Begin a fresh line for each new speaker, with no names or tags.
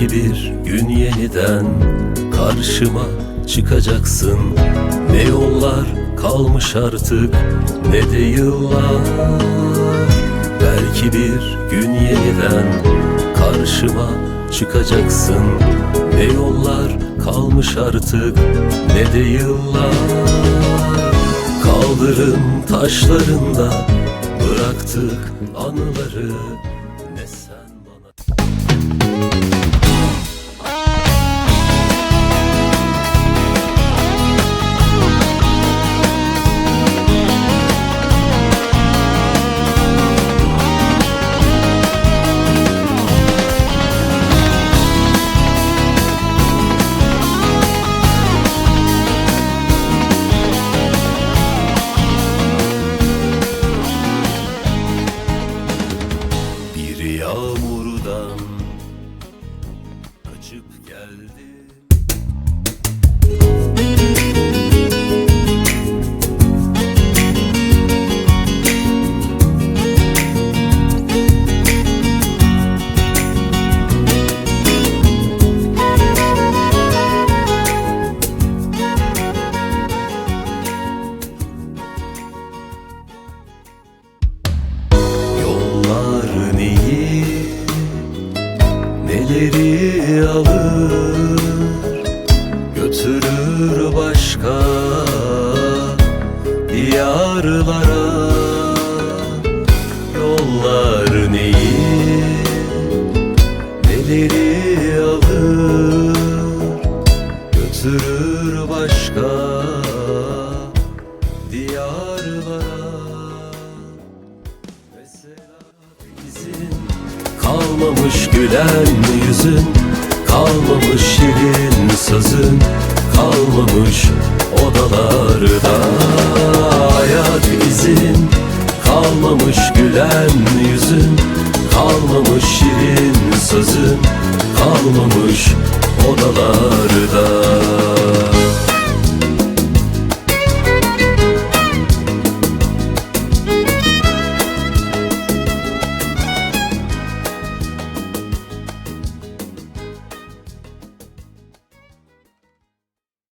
Belki bir gün yeniden karşıma çıkacaksın. Ne yollar kalmış artık ne de yıllar. Belki bir gün yeniden karşıma çıkacaksın. Ne yollar kalmış artık ne de yıllar. Kaldırım taşlarında bıraktık anıları. Neleri alır Götürür başka Diyarlara. Yollar neyi Neleri alır Götürür başka kalmamış gülen yüzün Kalmamış şirin sözün Kalmamış odalarda Ayak izin Kalmamış gülen yüzün Kalmamış şirin sözün Kalmamış odalarda